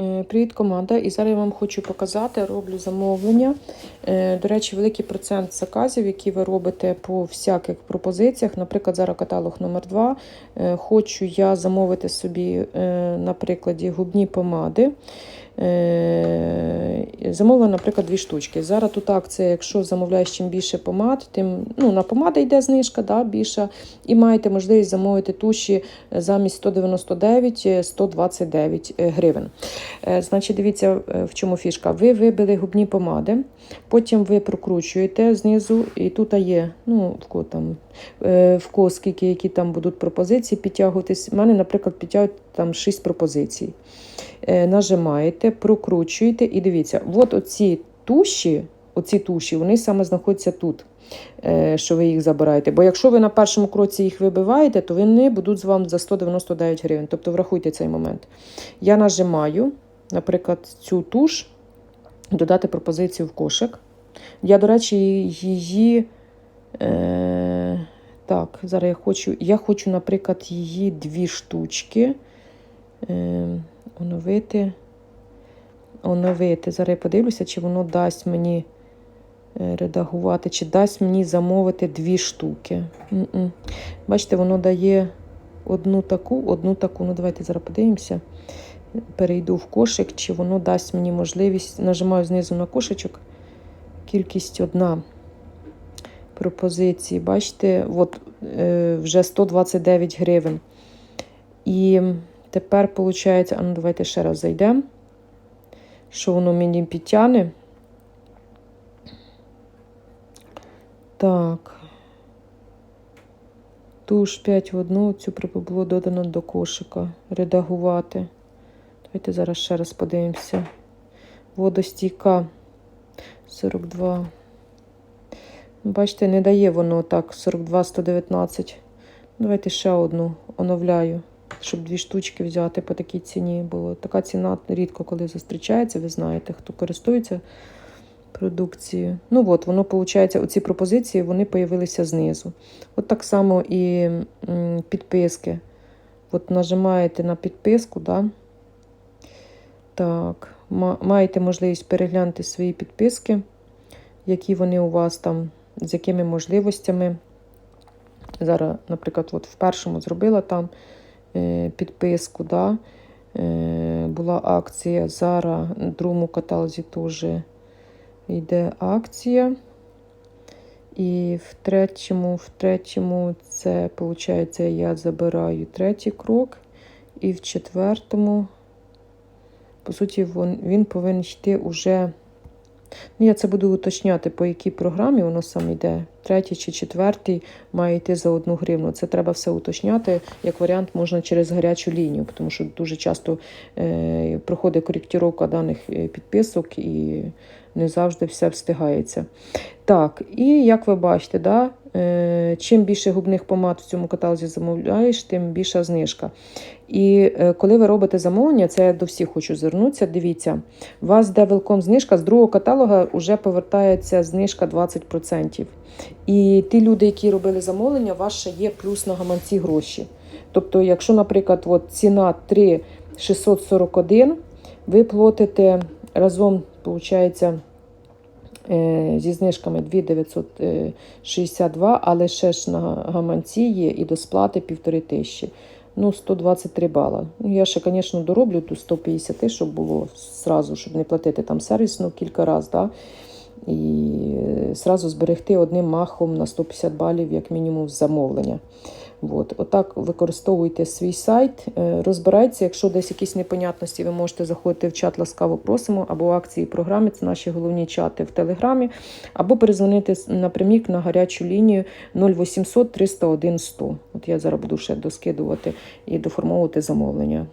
Е, Привіт, команда! І зараз я вам хочу показати, роблю замовлення. Е, До речі, великий процент заказів, які ви робите по всяких пропозиціях. Наприклад, зараз каталог номер 2 Хочу я замовити собі, наприклад, губні помади. Е, Замовила, наприклад, дві штучки. Зараз тут акція, якщо замовляєш чим більше помад, тим ну, на помада йде знижка да, більша, і маєте можливість замовити туші замість 199 е, 129 гривень. Е, Значить, дивіться, е, в чому фішка. Ви вибили губні помади, потім ви прокручуєте знизу, і тут є, ну, в там, е, в кого скільки, які там будуть пропозиції підтягуватись. У мене, наприклад, підтягують там 6 пропозицій. Е, Нажимаєте, прокручуєте, і дивіться, от оці туші, оці туші, вони саме знаходяться тут. е, Що ви їх забираєте. Бо якщо ви на першому кроці їх вибиваєте, то вони будуть з вам за 199 гривень. Тобто врахуйте цей момент. Я нажимаю, наприклад, цю туш, додати пропозицію в кошик. Я, до речі, її. Е, так, зараз я хочу. Я хочу, наприклад, її дві штучки. Е, оновити. Оновити. Зараз я подивлюся, чи воно дасть мені е, редагувати, чи дасть мені замовити дві штуки. М-м. Бачите, воно дає одну таку, одну таку. Ну, давайте зараз подивимося. Перейду в кошик, чи воно дасть мені можливість. Нажимаю знизу на кошечок. Кількість одна пропозиції. Бачите, от е, вже 129 гривень. І тепер, виходить, а ну давайте ще раз зайдемо, що воно мені підтягне. Так. Туш 5 в одну, цю було додано до кошика. Редагувати. Давайте зараз ще раз подивимося. Водостійка 42. Бачите, не дає воно так 42-119. Давайте ще одну оновляю, щоб дві штучки взяти по такій ціні. Бо така ціна рідко коли зустрічається, ви знаєте, хто користується продукцією. Ну от, воно, виходить, оці пропозиції вони появилися знизу. От так само і підписки. От нажимаєте на підписку, да? так, маєте можливість переглянути свої підписки, які вони у вас там з якими можливостями. Зараз, наприклад, от в першому зробила там підписку, да, е, була акція. Зараз в другому каталозі теж йде акція. І в третьому, в третьому це, виходить, я забираю третій крок. І в четвертому, по суті, він, він повинен йти уже. Ну, Я це буду уточняти, по якій програмі воно саме йде. Третій чи четвертий має йти за одну гривну. Це треба все уточняти. Як варіант, можна через гарячу лінію, тому що дуже часто е, проходить коректировка даних підписок і не завжди все встигається. Так, і як ви бачите, да, е, чим більше губних помад в цьому каталозі замовляєш, тим більша знижка. І е, коли ви робите замовлення, це я до всіх хочу звернутися. Дивіться, у вас де велком знижка, з другого каталога вже повертається знижка 20%. І ті люди, які робили замовлення, ще є плюс на гаманці гроші. Тобто, якщо, наприклад, от ціна 3,641, ви платите разом, виходить, зі знижками 2,962, але ще ж на гаманці є і до сплати 1500. Ну, 123 бала. Ну, я ще, звісно, дороблю до 150, щоб було зразу, щоб не платити там сервісно кілька разів. Да? І зразу зберегти одним махом на 150 балів, як мінімум, замовлення. От. Отак використовуйте свій сайт, розбирайтеся, якщо десь якісь непонятності, ви можете заходити в чат ласкаво просимо, або акції програми, це наші головні чати в Телеграмі, або перезвонити напрямік на гарячу лінію 0800 301 100. От я зараз буду ще доскидувати і доформовувати замовлення.